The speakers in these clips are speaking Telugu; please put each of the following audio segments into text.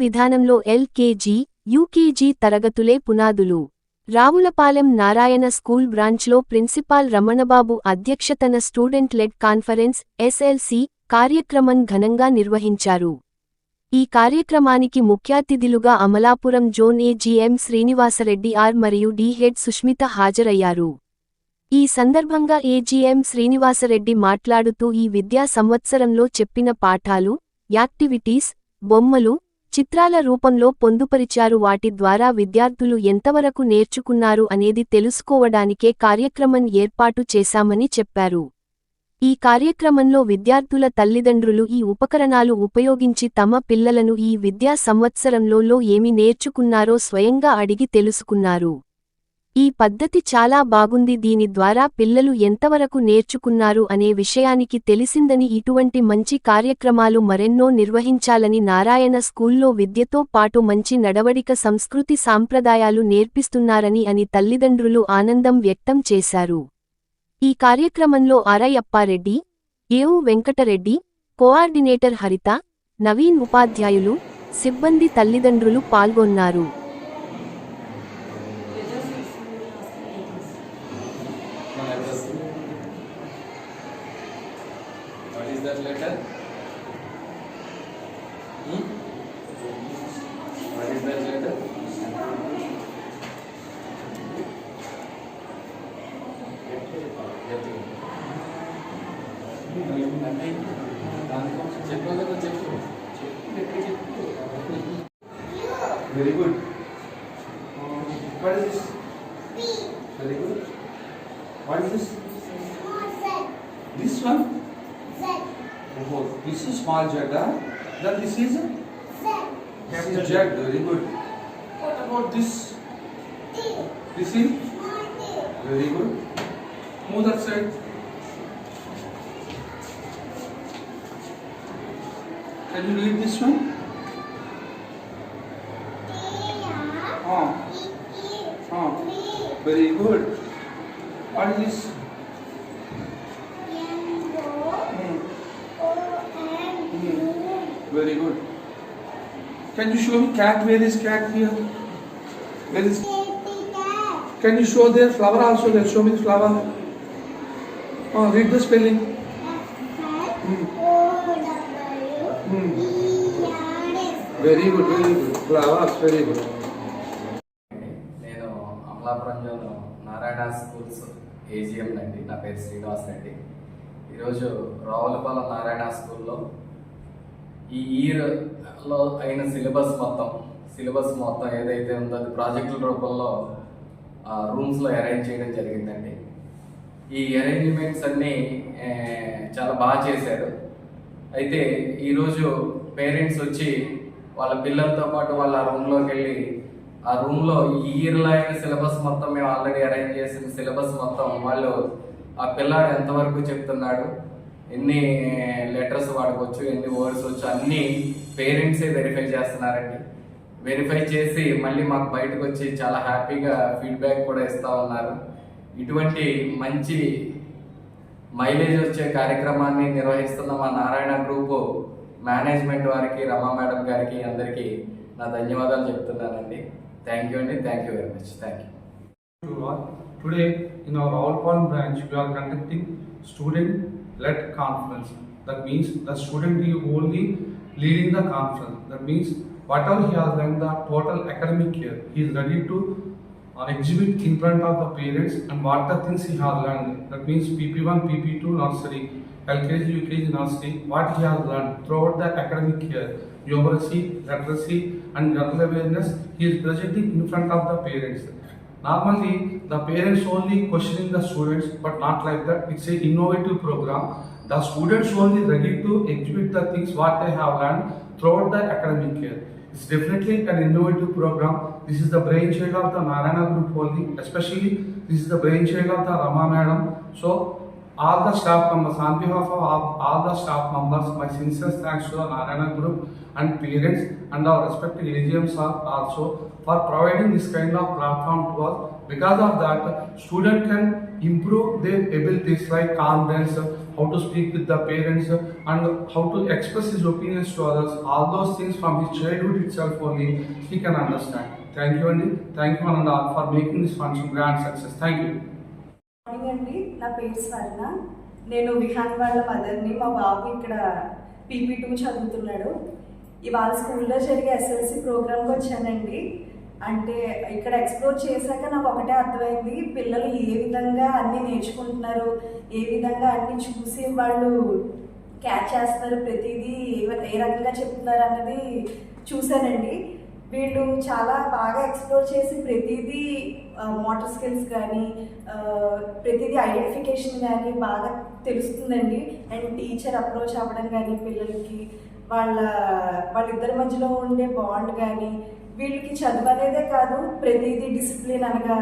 విధానంలో ఎల్కేజీ యూకేజీ తరగతులే పునాదులు. రావులపాలెం నారాయణ స్కూల్ బ్రాంచ్లో ప్రిన్సిపాల్ రమణబాబు అధ్యక్షతన స్టూడెంట్ లెడ్ కాన్ఫరెన్స్ ఎస్ఎల్సి కార్యక్రమం ఘనంగా నిర్వహించారు. ఈ కార్యక్రమానికి ముఖ్యాతిథులుగా Amalapuram zone AGM Srinivasareddy R మరియు డి హెడ్ సుష్మిత హాజరయ్యారు. ఈ సందర్భంగా ఏజీఎం శ్రీనివాసరెడ్డి మాట్లాడుతూ ఈ విద్యా సంవత్సరంలో చెప్పిన పాఠాలు యాక్టివిటీస్ బొమ్మలు చిత్రాల రూపంలో పొందుపరిచారు. వాటి ద్వారా విద్యార్థులు ఎంతవరకు నేర్చుకున్నారు అనేది తెలుసుకోవడానికే కార్యక్రమం ఏర్పాటు చేశామని చెప్పారు. ఈ కార్యక్రమంలో విద్యార్థుల తల్లిదండ్రులు ఈ ఉపకరణాలు ఉపయోగించి తమ పిల్లలను ఈ విద్యా సంవత్సరంలో ఏమి నేర్చుకున్నారో స్వయంగా అడిగి తెలుసుకున్నారు. ఈ పద్ధతి చాలా బాగుంది. దీని ద్వారా పిల్లలు ఎంతవరకు నేర్చుకున్నారు అనే విషయానికి తెలిసిందని ఇటువంటి మంచి కార్యక్రమాలు మరెన్నో నిర్వహించాలని నారాయణ స్కూల్లో విద్యతో పాటు మంచి నడవడిక సంస్కృతి సాంప్రదాయాలు నేర్పిస్తున్నారని అని తల్లిదండ్రులు ఆనందం వ్యక్తం చేశారు. ఈ కార్యక్రమంలో అరయప్పారెడ్డి ఏవు వెంకటరెడ్డి కోఆర్డినేటర్ హరిత నవీన్ ఉపాధ్యాయులు సిబ్బంది తల్లిదండ్రులు పాల్గొన్నారు. Letter? Hmm? What is చెప్పు Very good. What is this? Very good. What is? This is small jet, huh? Ah? Then this is? This is jet, very good. What about this? This is? Very good. Move that side. Can you read this one? Oh, oh, very good. What is this? Very good. Can you show me cat? Where is cat here? Where is? Can you show their flower also? Let's show me the flower. Oh, read the spelling. Hmm. Hmm. Very good, very good. Flowers, very good. నేను అమలాపురం నారాయణ స్కూల్స్ ఏజిఎం అండి నా పేరు శ్రీనివాస్ రెడ్డి ఈరోజు రావులపాలెం నారాయణ స్కూల్లో ఈ ఇయర్లో అయిన సిలబస్ మొత్తం సిలబస్ మొత్తం ఏదైతే ఉందో అది ప్రాజెక్టుల రూపంలో రూమ్స్లో అరేంజ్ చేయడం జరిగిందండి. ఈ అరేంజ్మెంట్స్ అన్నీ చాలా బాగా చేశారు. అయితే ఈరోజు పేరెంట్స్ వచ్చి వాళ్ళ పిల్లలతో పాటు వాళ్ళ రూమ్లోకి వెళ్ళి ఆ రూమ్లో ఈ ఇయర్లో అయిన సిలబస్ మొత్తం మేము ఆల్రెడీ అరేంజ్ చేసిన సిలబస్ మొత్తం వాళ్ళు ఆ పిల్లాడు ఎంతవరకు చెప్తున్నాడు ఎన్ని eh, లెటర్స్ వాడుకోవచ్చు ఎన్ని వర్డ్స్ వచ్చు అన్ని పేరెంట్సే వెరిఫై చేస్తున్నారండి. వెరిఫై చేసి మళ్ళీ మాకు బయటకు వచ్చి చాలా హ్యాపీగా ఫీడ్బ్యాక్ కూడా ఇస్తా ఉన్నారు. ఇటువంటి మంచి మైలేజ్ వచ్చే కార్యక్రమాన్ని నిర్వహిస్తున్న మా నారాయణ గ్రూపు మేనేజ్మెంట్ వారికి రమా మేడం గారికి అందరికీ నా ధన్యవాదాలు చెప్తున్నానండి. థ్యాంక్ యూ అండి. Thank you very much thank you today in our Alpalm branch, we are conducting student-led conference. That means the student is only leading the conference. That means whatever he has learned the total academic year, he is ready to uh, exhibit in front of the parents and what the things he has learned. That means PP1, PP2 nursery, LKG, UKG nursery, what he has learned throughout the academic year, numeracy, literacy, and general awareness, he is presenting in front of the parents. Normally, the parents only questioning the students, but not like that. It's an innovative program. The students only ready to exhibit the things what they have learned throughout the academic year. It's definitely an innovative program. This is the brainchild of the Narayana group only, especially this is the brainchild of the Rama madam. So all the staff members, on behalf of all, the staff members, my sincere thanks to the Narayana group and parents and our respected AGMs also for providing this kind of platform to us. Because of that, student can improve their abilities like confidence, how to speak with the parents, and how to express his opinions to others. All those things from his childhood itself only he can understand. Thank you, Andy. Thank you, Ananda, for making this function grand success. Thank you. నా పేరు స్వర్ణ నేను విహాన్ వాళ్ళ మదర్ని మా బాబు ఇక్కడ పీపీ టూ చదువుతున్నాడు. ఇవాళ స్కూల్లో జరిగే ఎస్ఎల్సి ప్రోగ్రామ్కి వచ్చానండి. అంటే ఇక్కడ ఎక్స్ప్లోర్ చేశాక నాకు ఒకటే అర్థమైంది పిల్లలు ఏ విధంగా అన్నీ నేర్చుకుంటున్నారు ఏ విధంగా అన్నీ చూసి వాళ్ళు క్యాచ్ చేస్తున్నారు ప్రతిదీ ఏ- ఏ రకంగా చెప్తున్నారు అన్నది చూశానండి. వీళ్ళు చాలా బాగా ఎక్స్ప్లోర్ చేసి ప్రతిదీ మోటార్ స్కిల్స్ కానీ ప్రతిదీ ఐడెంటిఫికేషన్ కానీ బాగా తెలుస్తుందండి. అండ్ టీచర్ అప్రోచ్ అవ్వడం కానీ పిల్లలకి వాళ్ళ వాళ్ళిద్దరి మధ్యలో ఉండే బాండ్ కానీ వీళ్ళకి చదువు అనేదే కాదు ప్రతిదీ డిసిప్లిన్ అనగా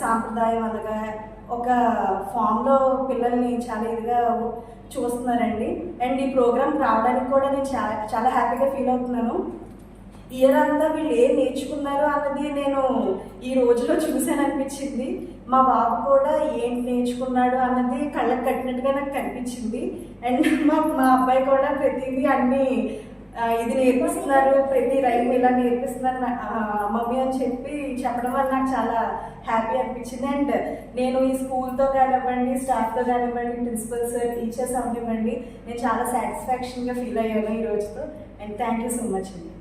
సాంప్రదాయం అనగా ఒక ఫామ్లో పిల్లల్ని చాలా ఇదిగా చూస్తున్నారండి. అండ్ ఈ ప్రోగ్రామ్ రావడానికి కూడా నేను చాలా చాలా హ్యాపీగా ఫీల్ అవుతున్నాను. ఇయర్ అంతా వీళ్ళు ఏం నేర్చుకున్నారు అన్నది నేను ఈ రోజులో చూశాను అనిపించింది మా బాబు కూడా ఏం నేర్చుకున్నాడు అన్నది కళ్ళకు కట్టినట్టుగా నాకు కనిపించింది. అండ్ మా మా అబ్బాయి కూడా ప్రతిదీ అన్ని ఇది నేర్పిస్తున్నారు ప్రతి రైమ్ ఇలా నేర్పిస్తున్నారు మమ్మీ అని చెప్పి చెప్పడం వల్ల నాకు చాలా హ్యాపీ అనిపించింది. అండ్ నేను ఈ స్కూల్తో కానివ్వండి స్టాఫ్తో కానివ్వండి ప్రిన్సిపల్స్ టీచర్స్ అవనివ్వండి నేను చాలా సాటిస్ఫాక్షన్గా ఫీల్ అయ్యాను ఈ రోజుతో. And thank you so much అండి.